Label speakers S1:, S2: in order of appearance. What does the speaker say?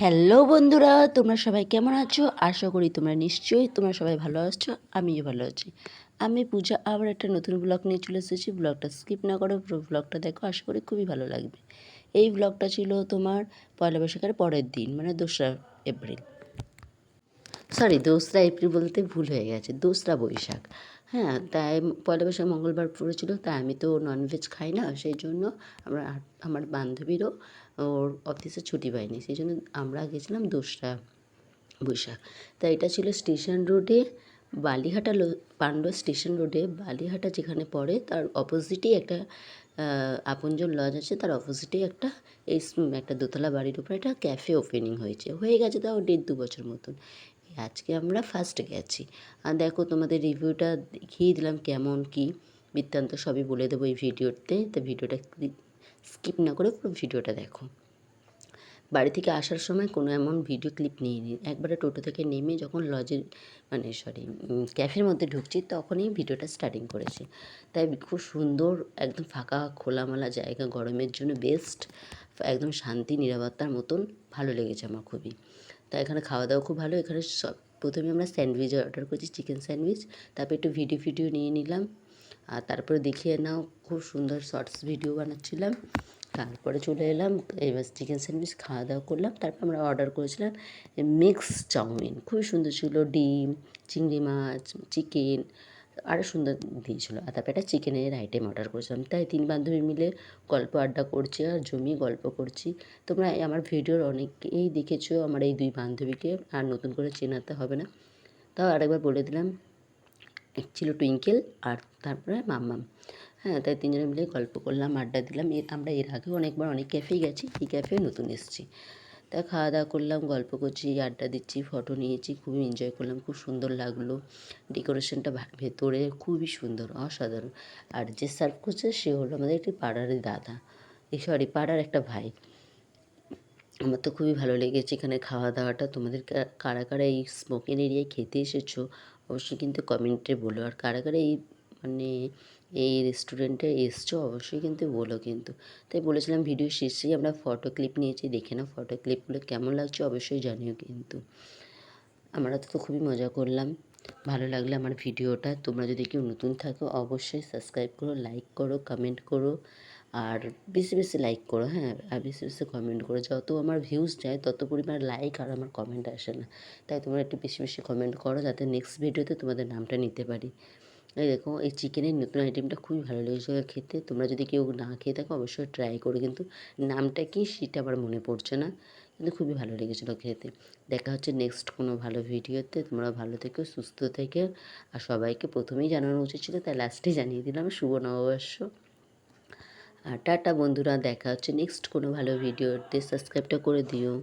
S1: Hello বন্ধুরা, তোমরা সবাই কেমন আছো? আশা করি তোমরা নিশ্চয়ই তোমরা সবাই ভালো আছো, আমিও ভালো আছি। আমি পূজা, আবার একটা নতুন ব্লগ নিয়ে চলে এসেছি। ব্লগটা স্কিপ না করে পুরো ব্লগটা দেখো, আশা করি খুবই ভালো লাগবে। এই ব্লগটা ছিল তোমার পয়লা বৈশাখের পরের দিন মানে দোসরা এপ্রিল। সরি দোসরা এপ্রিল বলতে ভুল হয়ে গেছে, দোসরা বৈশাখ। হ্যাঁ তাই পয়লা বৈশাখ মঙ্গলবার পড়েছিল, তাই আমি তো ননভেজ খাই না সেই জন্য আমরা আমার বান্ধবীরও ওর অফিসে ছুটি পাইনি সেই জন্য আমরা গেছিলাম দোসরা বৈশাখ। তাই এটা ছিল স্টেশন রোডে, বালিহাটা পান্ডু স্টেশন রোডে, বালিহাটা যেখানে পড়ে, তার অপোজিটেই একটা আপনজন লজ আছে, তার অপোজিটেই একটা, এই একটা দোতলা বাড়ির উপরে একটা ক্যাফে ওপেনিং হয়েছে। হয়ে গেছে তাও দেড় দু বছর মতন। আজকে আমরা ফার্স্ট গেছি। আর দেখো তোমাদের রিভিউটা দেখিয়ে দিলাম কেমন কি। বৃত্তান্ত সবই বলে দেবো এই ভিডিওতে তো ভিডিওটা স্কিপ না করে পুরো ভিডিওটা দেখো। বাড়ি থেকে আসার সময় কোনো এমন ভিডিও ক্লিপ নিয়ে নিই একবারে টোটো থেকে নেমে যখন লজের মানে সরি ক্যাফের মধ্যে ঢুকছি তখনই ভিডিওটা স্টার্টিং করেছি। তাই খুব সুন্দর, একদম ফাঁকা খোলামেলা জায়গা, গরমের জন্য বেস্ট একদম শান্তি, নিরাপত্তার মতন ভালো লেগেছে আমার খুবই। তাই এখানে খাওয়া দাওয়া খুব ভালো। এখানে সব, প্রথমে আমরা স্যান্ডউইচ অর্ডার করেছি, চিকেন স্যান্ডউইচ। তারপর একটু ভিডিও ফিডিও নিয়ে নিলাম। আর তারপরে দেখিয়ে নাও, খুব সুন্দর শর্টস ভিডিও বানাচ্ছিলাম। তারপরে চলে এলাম, এবার চিকেন স্যান্ডউইচ খাওয়া দাওয়া করলাম। তারপর আমরা অর্ডার করেছিলাম মিক্স চাউমিন। খুবই সুন্দর ছিল, ডিম, চিংড়ি মাছ, চিকেন। আরও সুন্দর দিয়েছিলো। আর তারপরে একটা চিকেনের আইটেম অর্ডার করেছিলাম। তাই তিন বান্ধবী মিলে গল্প আড্ডা করছি আর জমিয়ে গল্প করছি। তোমরা আমার ভিডিওর অনেকেই দেখেছ আমার এই দুই বান্ধবীকে। আর নতুন করে চেনাতে হবে না। তাও আরেকবার বলে দিলাম, এক ছিল টুইঙ্কেল আর তারপরে মাম্মাম হ্যাঁ তাই তিনজনে মিলে গল্প করলাম, আড্ডা দিলাম। এর আমরা এর আগেও অনেকবার অনেক ক্যাফেই গেছি। এই ক্যাফে নতুন এসেছি। তা খাওয়া দাওয়া করলাম, গল্প করছি, আড্ডা দিচ্ছি ফটো নিয়েছি, খুবই এনজয় করলাম, খুব সুন্দর লাগল। ডেকোরেশনটা ভেতরে খুবই সুন্দর, অসাধারণ। আর যে সার্ভ করছে সে হলো আমাদের একটি পাড়ারই দাদা। এই সরি পাড়ার একটা ভাই। আমার তো খুবই ভালো লেগেছে এখানে খাওয়া দাওয়াটা। তোমাদের কারা কারা এই স্মোকিং এরিয়ায় খেতে এসেছ, অবশ্যই কিন্তু কমেন্টে বলো। আর কারা কারা এই মানে এই রেস্টুরেন্টে এসছো, অবশ্যই কিন্তু বলো কিন্তু। তাই বলেছিলাম ভিডিও শেষেই আমরা ফটো ক্লিপ নিয়েছি, দেখে নাও ফটো ক্লিপগুলো কেমন লাগছে, অবশ্যই জানিও কিন্তু। আমরা তো খুবই মজা করলাম। ভালো লাগলে আমার ভিডিওটা তোমরা যদি কেউ নতুন থাকো, অবশ্যই সাবস্ক্রাইব করো লাইক করো কমেন্ট করো, আর বেশি বেশি লাইক করো হ্যাঁ? আর বেশি বেশি কমেন্ট করো। যত আমার ভিউজ যায়, তত পরিমাণ লাইক আর আমার কমেন্ট আসে না। তাই তোমরা একটু বেশি বেশি কমেন্ট করো, যাতে নেক্সট ভিডিওতে তোমাদের নামটা নিতে পারি। দেখো এই চিকেনের নতুন আইটেমটা খুবই ভালো লেগেছে খেতে। তোমরা যদি কেউ না খেয়ে থাকো, অবশ্যই ট্রাই করো। কিন্তু নামটা কি সেটা আমার মনে পড়ছে না। কিন্তু খুবই ভালো লেগেছিলো খেতে। দেখা হচ্ছে নেক্সট কোনো ভালো ভিডিওতে। তোমরা ভালো থেকো, সুস্থ থেকে। আর সবাইকে প্রথমেই জানানো উচিত ছিল, তাই লাস্টে জানিয়ে দিলাম, শুভ নববর্ষ। আর টাটা বন্ধুরা, দেখা হচ্ছে নেক্সট কোনো ভালো ভিডিওতে। সাবস্ক্রাইবটা করে দিও।